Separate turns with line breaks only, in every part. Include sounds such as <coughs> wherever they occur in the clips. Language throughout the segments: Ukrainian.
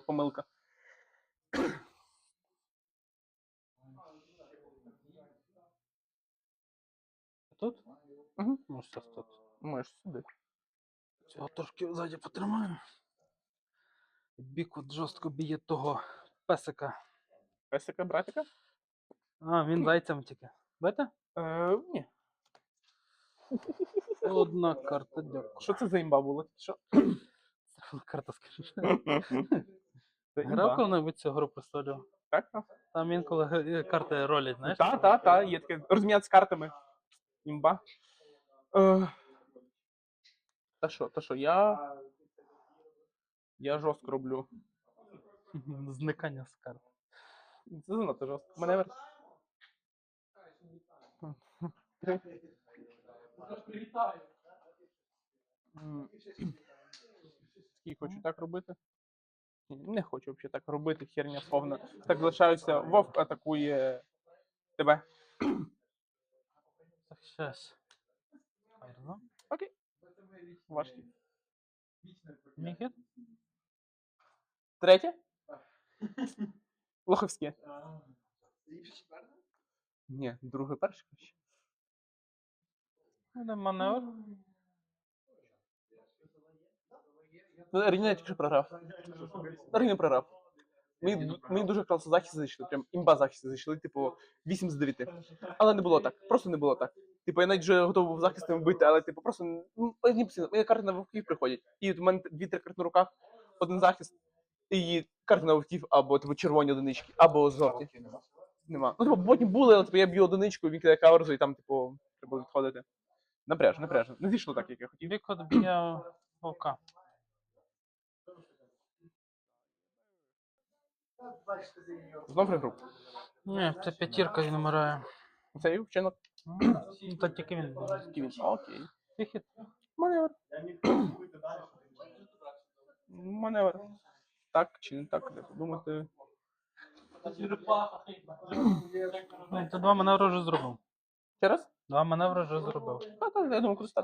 була помилка.
Тут?
Угу.
Ну, що тут?
Можеш сюди.
Цього трошки ззаді потримаю. Бік от жорстко б'є того песика.
Песика, братика?
А, він зайцем тільки. Бете?
Е, ні.
Одна карта, дякую.
Що це за імба була? Що? <coughs>
Це карта, скажи. <laughs>
Це
Грав
імба.
коли-небудь цю гру престолів?
Так, так.
Там інколи г- карти ролять, знаєш?
Та, та, та, є таке розміняти з картами. Імба. Е, та що, та що, я. Я жорстко роблю. <laughs>
Зникання з карт.
Це занадто жорстко. Маневр. М. Хочу так робити? Ні, Не хочу взагалі так робити, херня повна. Так залишаюся. Вовк атакує тебе.
Так, щас.
Окей. Ваш хід.
Мій?
Третє? <laughs> Лоховське. Ні, друге перше.
Буде маневр.
Рівня тільки програв. Рівня програв. Мені, мені дуже класно захист зайшли, прям імба захист зайшли, типу, 8 з 9. Але не було так, просто не було так. Типу, я навіть вже готовий був захистом бити, але типу просто ну, мені постійно, на вовків приходять. І от у мене дві-три карти на руках, один захист, і карти на вовків, або типу червоні одинички, або жовті. Нема. Ну, типу, потім були, але типу, я б'ю одиничку, він кидає каверзу, і там, типу, треба відходити. Напряжно, напряжно. Не зійшло так, як я хотів.
От б'є вовка.
Знов регруп.
Ні, це п'ятірка він вмирає.
Цей вчинок.
Ну, Та тільки він буде.
Ківін. Окей.
Хід.
Маневр. Маневр. Так чи не так, де подумати.
Ну, Ти два маневри вже зробив.
Ще раз?
Два маневри вже зробив.
А, так, я думаю, кудись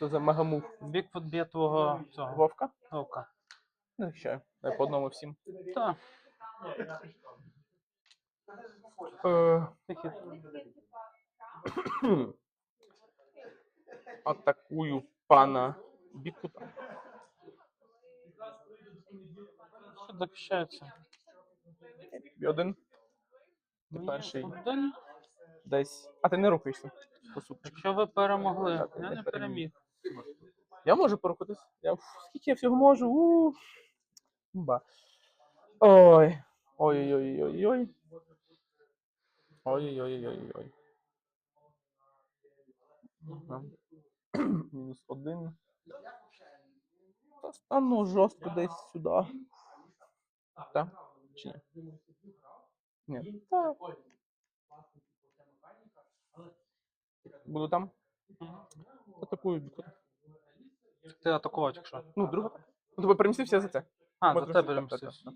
Що це за мегамув?
Бікфут б'є твого цього
Вовка?
вовка.
Не захищаю. Дай по одному всім.
Так,
Е. Атакую пана Бікута.
Що захищається?
Один. Ти перший.
один.
Десь. А ти не рухаєшся.
Якщо ви перемогли, я не
переміг. Я можу порухатись. Я уф, скільки я всього можу. Ба. Ой. Ой-ой-ой-ой-ой. Ой-ой-ой-ой-ой. <clears throat> Мінус один. Та стану жорстко десь сюди. Так? Чи ні? Ні. Так. Буду там. Атакую бікот.
Ти атакувати, якщо.
Ну, друга. Ну, тебе перемістився за це.
А, за тебе
так, так,
перемістився.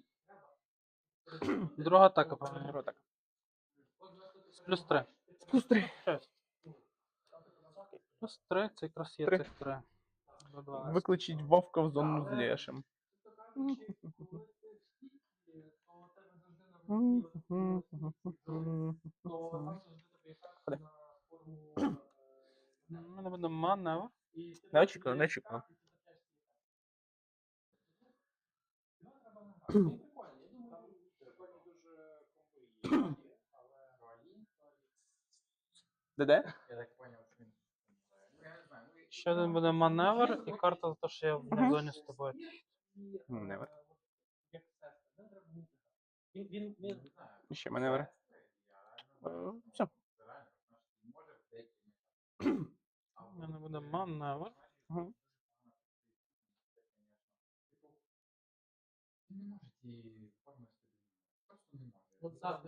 Друга атака,
так. Друга атака.
Плюс три.
Плюс три.
Плюс три, це якраз є
Три.
цих три.
Викличіть вовка в зону з лешим. Ходи.
У мене буде маневр.
Не очікую, не очікую. Де-де?
Ще один буде маневр і карта за те, що я в зоні з тобою.
Маневр. Ще маневр. Все.
У мене буде маневр.
Мгм.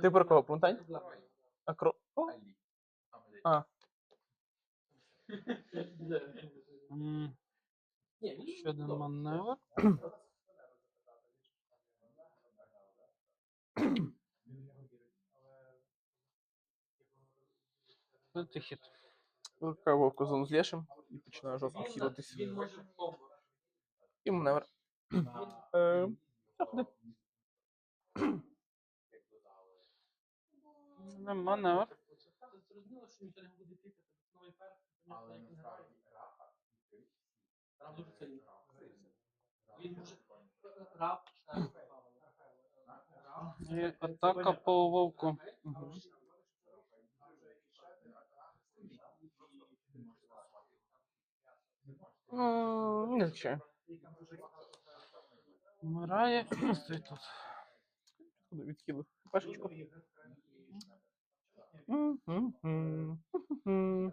Ти про кого? Пам'ятай? А кро... О, А,
Ще один маневр. <clears throat> Це хід.
Викликаю вовку з лєшем і починаю жорстко хілитись. І маневр. Заходи.
Маневр. Атака по вовку.
М, Не захищаю.
Вмирає стоїть тут.
Відхилив. Пашечку. М,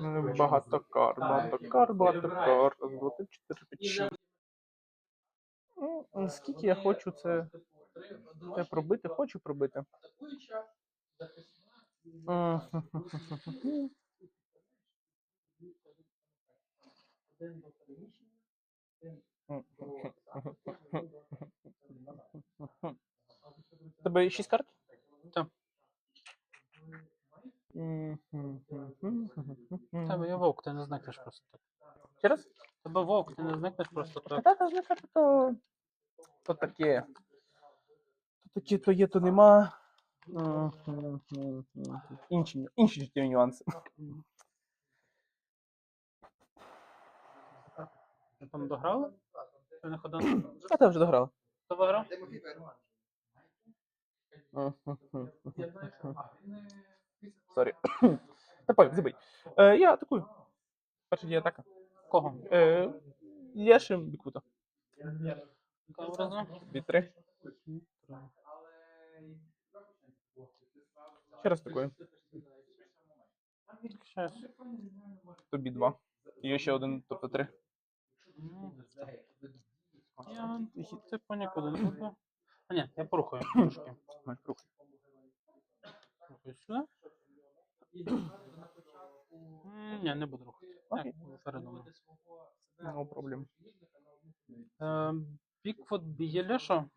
Багато кар, багато кар, багато кар. Раз, два, три, чотири, п'ять, шість. Ну, Скільки я хочу це, це пробити, хочу пробити. <laughs> Тебе шість карт?
Так. Тебе є вовк, ти не зникнеш просто так.
Ще раз?
Тебе вовк, ти не зникнеш просто так.
Та та зникати то. То таке. То таке, то є, то нема. Інші, інші життєві нюанси.
Ви там дограли? Ти не ходив?
А ти вже дограла.
Хто виграв?
Сорі. <coughs> Понял, забий. Е, я атакую. Перша дія атака.
Кого?
Е, Єшим Бікута.
Кого?
Від три. Ще раз.
Щас.
Тобі два. І ще один, тобто три.
Я типу нікуди не. А ні, я порухаю <coughs> трошки.
Ой, круг.
Ні, не буду рухати.
Окей. No problem.
Е, Бікфут б'є Леша.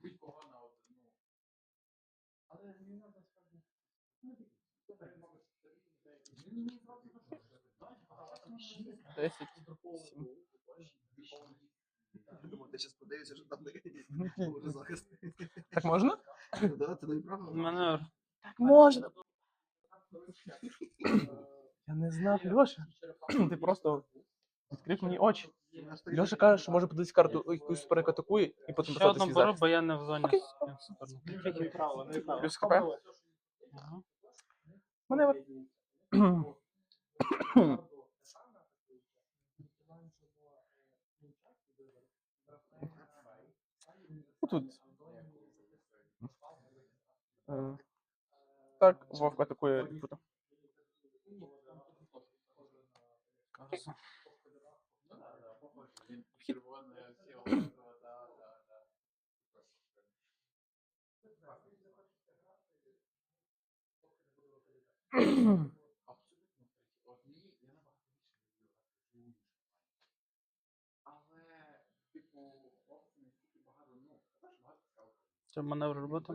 Десять.
Я думав, ти зараз подивишся, що там може захист.
Так можна? <laughs>
Да, це не правда.
Маневр.
Так можна. <coughs> Я не знав, Льоша. Ти просто відкрив мені очі. Льоша каже, що може подивитися карту, якусь суперник атакує, і потім
Ще одну
свій
беру,
захист.
бо я не в зоні.
Окей. Плюс хп.
Ага.
Маневр. Тут. Е, Так, Вовк атакує Бікфута.
Кажу.
Хід.
Це маневр роботи.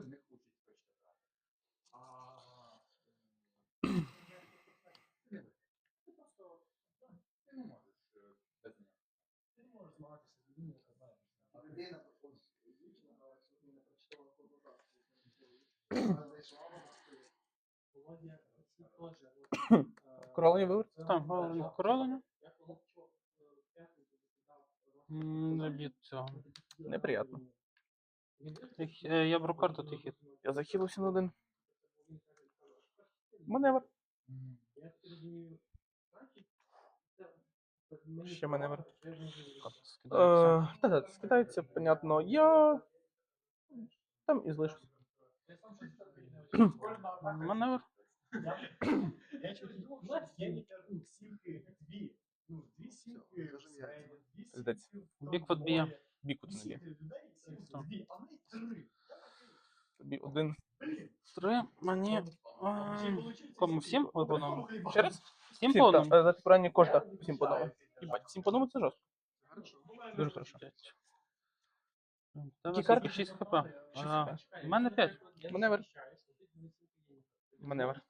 Королені вивер.
Там головне королення. М, Не б'ють цього.
Неприятно.
Тих- е, Я беру карту ти хід.
Я захилився на один. Маневр. Ще маневр. Е, Та-та, скидається, понятно. Я там і залишусь.
Маневр. Бікфут б'є.
Біку не є.
Що?
Тобі один.
Три. Мені. Кому всім по одному?
Ще раз?
Всім
Всім,
по одному?
За підбирання кожна всім по одному. Їбать, всім по одному це жорстко. Дуже хорошо. Які карти?
6 хп. У мене 5.
Маневр. Маневр.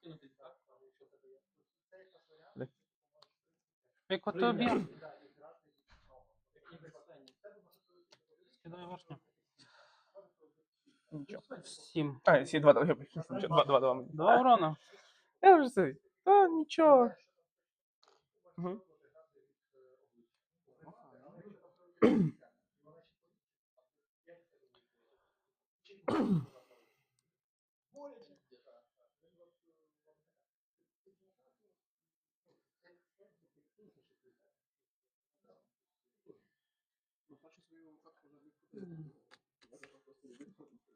Яку тобі? Скидаю верхню.
Нічого.
Сім.
А, сі два, два, два, два, два. мені.
Два урона. <laughs>
Я вже це. Та нічого. Угу.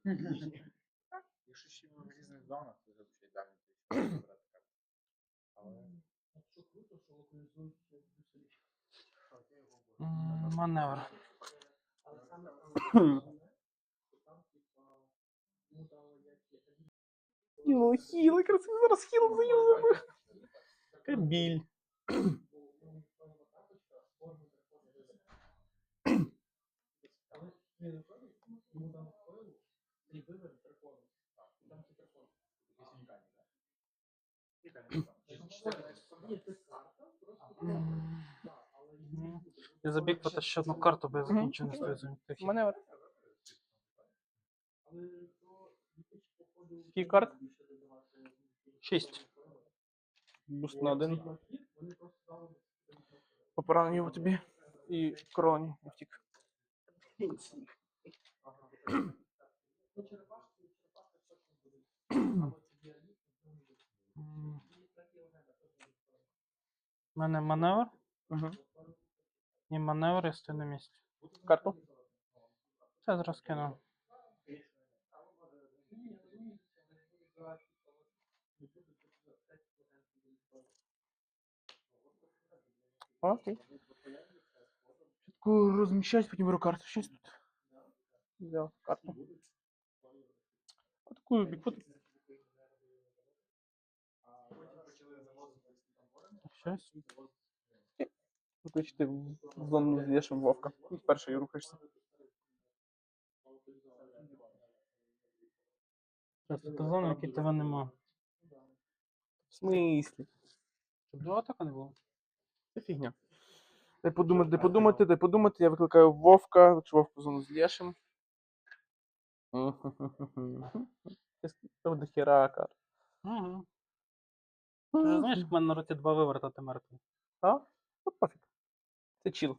Якщо ще в різних зонах, то зазвичай далі ти ще забрати карту. Але
М, Маневр.
Хіл, хіл, якраз він зараз хіл заюзав. Яка біль.
Мгм. Я забіг по ще одну карту, бо я закінчив не стою за
Маневр. Скільки карт?
6.
Буст на один. По пораненню тобі. І <clears throat> короні не втік.
У мене маневр.
Угу.
І маневр, я стою на місці.
Карту.
Це зараз кину.
Окей. Спочатку розміщать, потім беру карту. Щось тут. Взяв карту. Бікфут.
Щось.
Виключити в зону з Єшем Вовка. І перший рухаєшся.
Просто та зона, якій тебе нема.
В смислі?
Щоб два атака не було.
Це фігня. Дай подумати, дай подумати, дай подумати. Я викликаю Вовка, якщо Вовку зону з. Це до.
Угу. Ти ж знаєш, як в мене на роті два виверта, ти мертвий.
А? Ну, пофіг. Це чіл.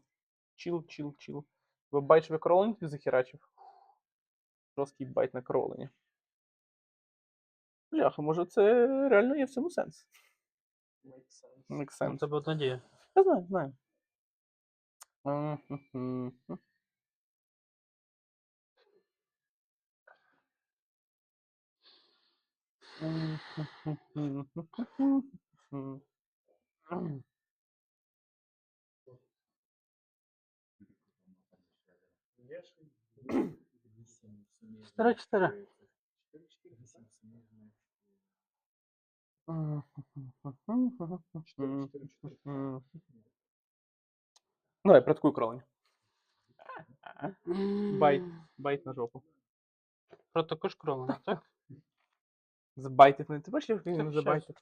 Чіл, чіл, чіл. Щоб я кролинг ти захерачив. Жорсткий байт на кролені. Бляха, може це реально є в цьому сенс. Make
У
sense.
тебе одна дія.
Я знаю, знаю.
Чотири, чотири.
Ну, я приткую кролень. Байт. Байт на жопу.
Про також кролена, так?
Забайтив мене. Ти бачиш, як він забайтив?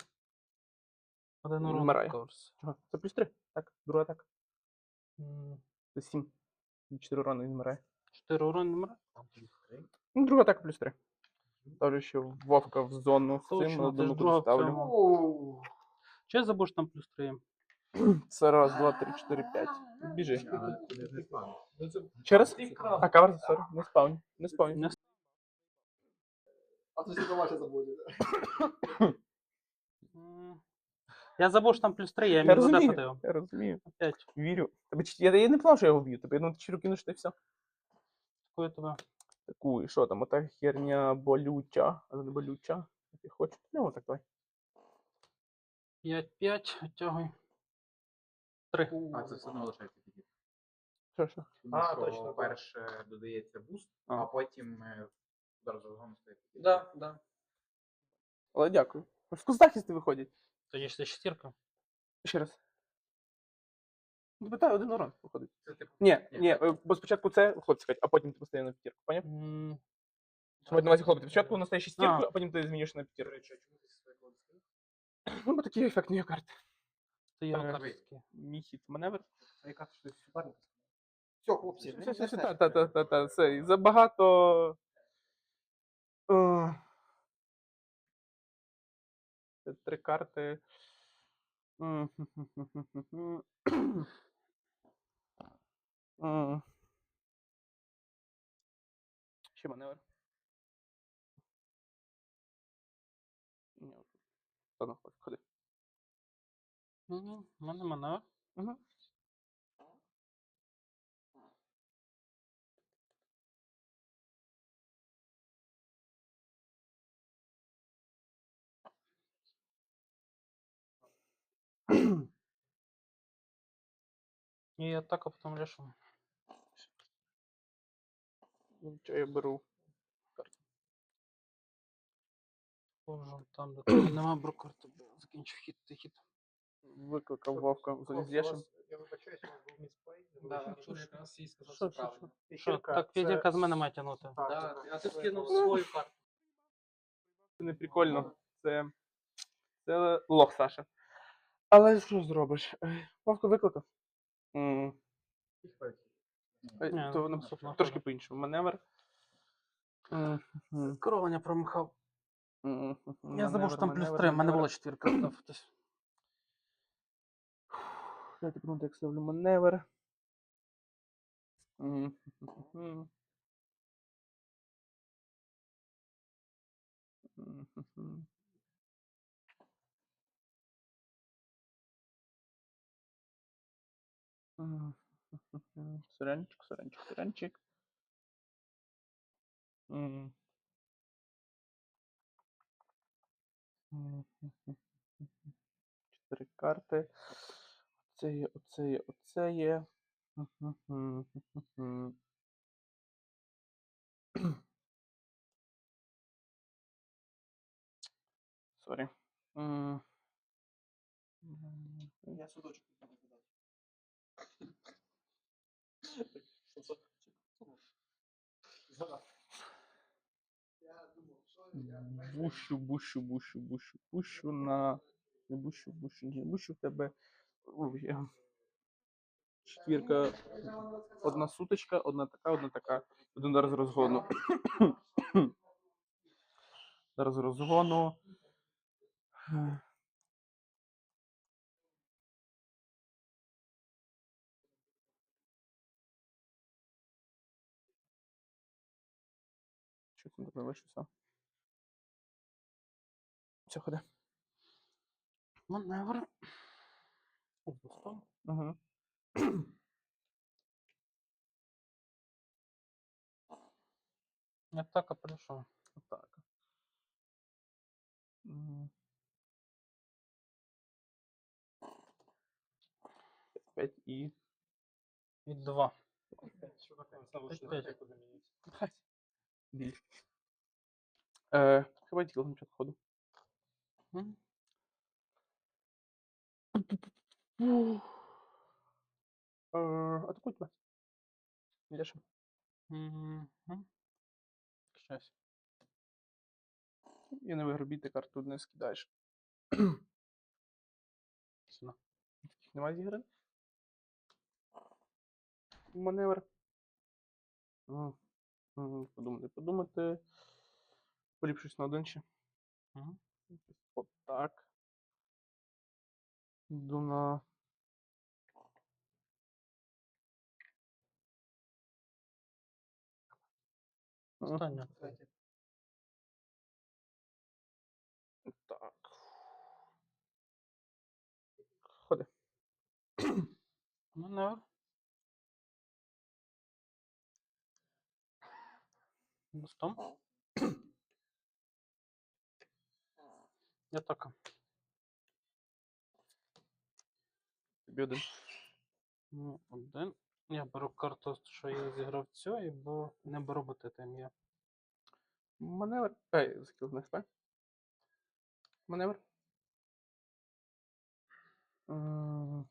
Один урон.
Вмирає.
Торс.
Чого? Це плюс 3. Так, друга так. Це 7. 4 урона він вмирає.
Чотири урон не мра.
Ну, друга так плюс 3. Ставлю ще Вовка в зону з цим,
Точно, ти ж
одному
друга
тут
в
ставлю.
цьому. Чи я забув, що там плюс 3?
Це раз, два, три, чотири, п'ять. Біжи.
спам.
Через? А, кавер, сорі, не спавні. Не спавні.
Не
А то бачать забудуть. <coughs>
М, Я забув, що там плюс 3, я
Я розумію,
задефати.
я розумію.
Опять.
Вірю. Тебе, чи- я, я не плав, що я його б'ю. Тобі ну, чи кинеш ти все.
Такою тебе.
Таку, і що там, ота херня болюча. А не болюча. Як ти хочеш. Ну, отак давай.
5-5, оттягуй. 3.
А це все одно лишається підійти.
Що, що?
Тому
А,
що
точно, так.
перше додається буст,
А.
а потім е, Зараз розгону стоїть.
Да, да. Але дякую. Вкуснахисти виходять.
Тоді ж це четвірка.
Ще раз. Ну, питаю, один урон виходить.
Це типу.
Ні,
Ні.
ні, е, бо спочатку це хлопці сказати, а потім ти постійно на п'ятірку, поняв?
М,
Мають на увазі хлопці. Спочатку настоящий стірку,
А.
а потім ти змінюєш на п'ятірку.
речі, чому ти?
Ну, <clears throat> бо такі ефектні є карти.
Це його
Е,
картки.
Мій хід маневр.
А яка це щось суперника? Все, хлопці,
Все, все, все, та, та, та, та, та, це забагато. Це три карти. Ще маневр. Ні. Ладно, ходи.
У мене маневр.
Угу.
І атака потім лишу.
Нічого я беру.
Боже, там де нема брокарти, закінчив хід, ти хід.
Викликав вовка з Олізєшем.
Я вас був місплей.
Да,
що якраз їй сказав,
що,
правильно.
Що, так п'ятірка з мене має тягнути.
Да,
а ти
скинув
свою
карту.
Це не прикольно. Це. Це лох, Саша. Але що зробиш? Е, викликав. М, е, То воно трошки по-іншому. Маневр. М, м,
Керування промахав. Я забув, що там плюс
маневр,
3, в мене
маневр.
була четвірка.
Дайте подумати, як ставлю маневр м, м, м. М, Сорянчик. М. М, <laughs> Чотири карти. Оце є, оце є, оце є. <coughs> Сорі.
Я судочок не буду дати.
Бущу, бущу, бущу, бущу, бущу на. Не бущу, бущу, не бущу в тебе. Четвірка. Одна суточка, одна така, одна така. Один зараз розгону. Зараз розгону. Що вишився? Все, ходи.
Маневр.
Угу.
Атака прийшов.
Так. М. П'ять і.
І 2.
Біль. Е, хіба тільки на початку ходу. Е, атакуй тебе. Йдеш.
Щас.
І не виграбій, ти карту не скидаєш.
Сюди.
Таких немає зігрань? Маневр. Подумати, подумати. Поліпшусь на один ще.
Мгм.
Отак. Йду на.
Остання.
Так. Ходи.
Маневр. Мостом. І атака.
Тобі один.
Ну, один. Я беру карту, що я зіграв цю, і бо не беру БТТМ я.
Маневр. Ей, закрив на ХП. Маневр. М,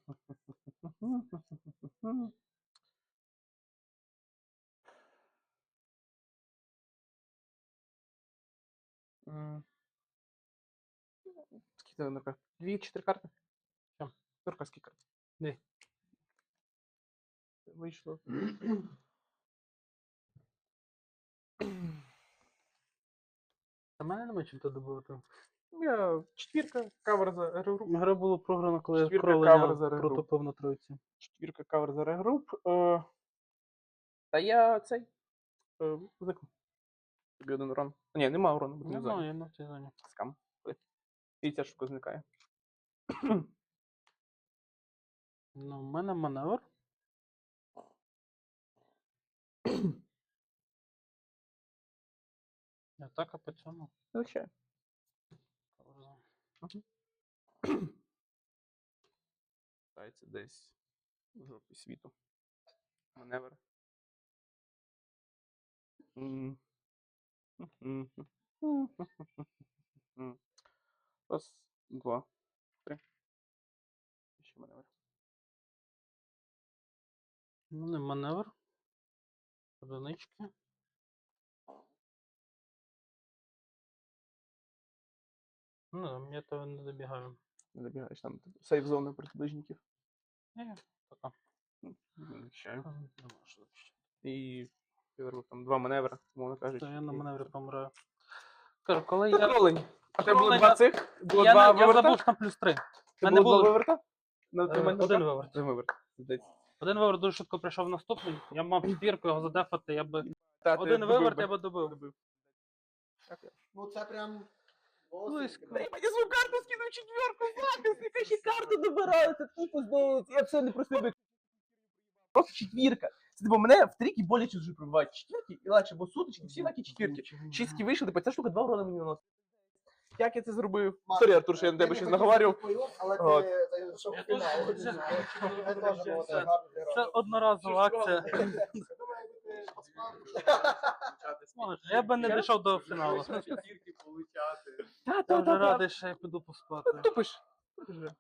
На карт? Дві, чотири карти?
Що?
Турка скільки карт?
Дві.
Вийшло.
Та мене немає чим то добувати.
Я четвірка, кавер за регруп.
Гра була програна, коли я
Четвірка кавер за регру.
протопив на тройці.
Четвірка кавер за регруп. Е, та я цей. Е. Тобі один урон. А, Ні, нема урону, бо ти не.
Немає, ну цій зоні.
Скам. І ця швидко зникає.
Ну, в мене маневр. Атака по цьому.
Звичайно. Це десь в жопі світу. Маневр. М. Раз, два, три. Ще маневр.
У мене маневр. Одинички. Ну, я того не добігаю.
Не забігаєш там сейф зона проти ближників.
Ні, така.
Захищаю.
Нема що захищати.
І підробив там два маневри, мовно кажучи.
То я на
і
маневрі помираю. Кажу, коли я.
кролень. А тебе було два цих? Було
Я,
два
не- я
виверта?
забув, що там плюс 3.
Це
мене
було два виверта? На
Е,
отримання
Один виверт.
Один виверт. Здається.
Один виверт дуже швидко прийшов наступний. Я мав четвірку його задефати, я би.
Та, ти
Один
добив
виверт
би.
я би добив.
Ну це прям.
Та я свою карту скинув четверку, захист, яка ще карту добирали, це тупо здається. Я все не просив би. Просто четвірка. Це типу мене в трійки боляче дуже пробивають. Четвірки і легше, бо сутички, всі лакі четвірки. Шістки вийшли, типу, ця штука два урона мені наносить. Як я це зробив? Сорі, Артур, що я на тебе щось наговорив.
Але
От.
ти зайшов в фінал.
теж-
Це теж було
одноразова акція. <laughs>
Я
би не дійшов до фіналу.
Четвірки получати.
Та,
Я
та, та, та.
радий, що я піду поспати.
Тупиш. Тупиш.